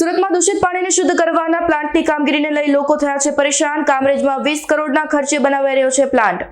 સુરતમાં દૂષિત પાણીને શુદ્ધ કરવાના પ્લાન્ટની કામગીરીને લઈ લોકો થયા છે પરેશાન. કામરેજમાં વીસ કરોડના ખર્ચે બનાવાઈ રહ્યો છે પ્લાન્ટ.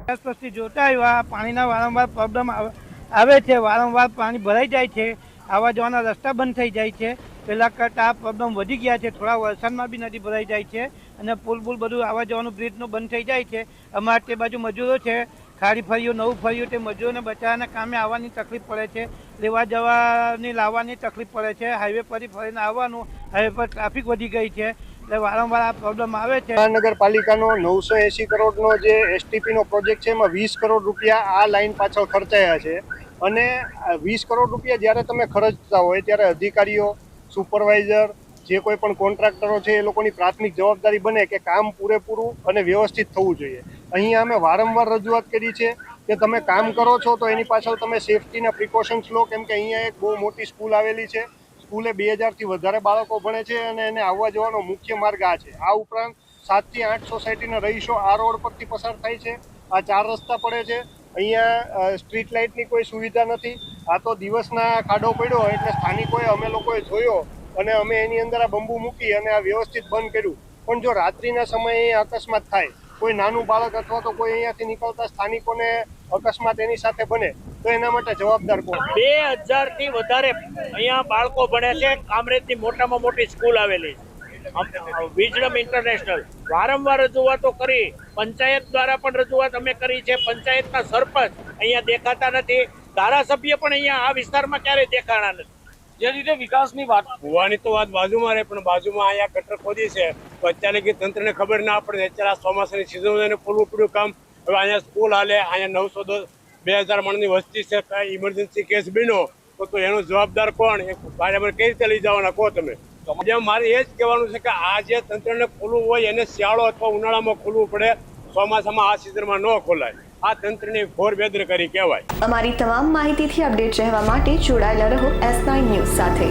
જોતા આવ્યા પાણીના વારંવાર પ્રોબ્લેમ આવે છે, વારંવાર પાણી ભરાઈ જાય છે આવવા જવાના રસ્તા બંધ થઈ જાય છે. પહેલાં કરતાં આ પ્રોબ્લેમ વધી ગયા છે, થોડા વરસાદમાં બી નદી ભરાઈ જાય છે અને પુલ પુલ બધું આવવા જવાનું બ્રિજનું બંધ થઈ જાય છે. અમારે તે બાજુ મજૂરો છે ખાડી ફર્યું, નવું ફર્યું તે મજૂરોને બચાવવાના કામે આવવાની તકલીફ પડે છે. લેવા જવાની, લાવવાની તકલીફ પડે છે. હાઈવે પરથી ફરીને આવવાનું, હાઈવે પર ટ્રાફિક વધી ગઈ છે. એટલે વારંવાર આ પ્રોબ્લેમ આવે છે. મહાનગરપાલિકાનો નવસો એંસી કરોડનો જે એસટીપીનો પ્રોજેક્ટ છે, એમાં વીસ કરોડ રૂપિયા આ લાઇન પાછળ ખર્ચાયા છે. અને વીસ કરોડ રૂપિયા જ્યારે તમે ખર્ચતા હોય, ત્યારે અધિકારીઓ, સુપરવાઇઝર જે કોઈ પણ કોન્ટ્રાક્ટરો છે, એ લોકોની પ્રાથમિક જવાબદારી બને કે કામ પૂરેપૂરું અને વ્યવસ્થિત થવું જોઈએ. અહીંયા અમે વારંવાર રજૂઆત કરી છે કે તમે કામ કરો છો તો એની પાછળ તમે સેફટીના પ્રિકોશન્સ લો, કેમ કે અહીંયા એક બહુ મોટી સ્કૂલ આવેલી છે. સ્કૂલે બે હજારથી વધારે બાળકો ભણે છે અને એને આવવા જવાનો મુખ્ય માર્ગ આ છે. આ ઉપરાંત સાતથી આઠ સોસાયટીના રહીશો આ રોડ પરથી પસાર થાય છે. આ ચાર રસ્તા પડે છે. અહીંયા સ્ટ્રીટ લાઇટની કોઈ સુવિધા નથી. આ તો દિવસના ખાડો પડ્યો એટલે સ્થાનિકોએ, અમે લોકોએ જોયો અને અમે એની અંદર આ બંબુ મૂકી અને આ વ્યવસ્થિત બંધ કર્યું. પણ જો રાત્રિના સમયે અકસ્માત થાય, કોઈ નાનું બાળક અથવા તો કોઈ અહીંયાથી નીકળતા સ્થાનિકોને અકસ્માત એની સાથે બને, તો એના માટે જવાબદાર કોણ? બે હજારથી વધારે અહીંયા બાળકો ભણે છે, કામરેજની મોટામાં મોટી સ્કૂલ આવેલી. વિજડમ ઇન્ટરનેશનલ વારંવાર રજૂઆતો કરી, પંચાયત દ્વારા પણ રજૂઆત અમે કરી છે. પંચાયતના સરપંચ અહીંયા દેખાતા નથી. ધારાસભ્ય પણ અહીંયા આ વિસ્તારમાં ક્યારેય દેખાણા નથી. જે રીતે વિકાસની વાત હોવાની તો વાત બાજુમાં રહે, પણ બાજુમાં અહીંયા ગટર ખોદી છે. અત્યારે કે તંત્રને ખબર ના પડે અત્યારે આ ચોમાસાની સિઝન ખોલવું પડ્યું કામ. હવે અહીંયા સ્કૂલ હાલે, અહીંયા નવસો દસ બે હજાર માણસની વસ્તી છે, કાંઈ ઇમરજન્સી કેસ બન્યો, તો તો એનો જવાબદાર કોણ? એ ભાઈ કઈ રીતે લઈ જવાના? કહો તમે. જેમ મારે એ જ કહેવાનું છે કે આ જે તંત્રને ખોલવું હોય એને શિયાળો અથવા ઉનાળામાં ખોલવું પડે. ચોમાસામાં આ સિઝનમાં ન ખોલાય. આ તંત્રની ઘોર કરી કહેવાય. અમારી તમામ માહિતીથી અપડેટ રહેવા માટે જોડાયેલા રહો એસ ન્યૂઝ સાથે.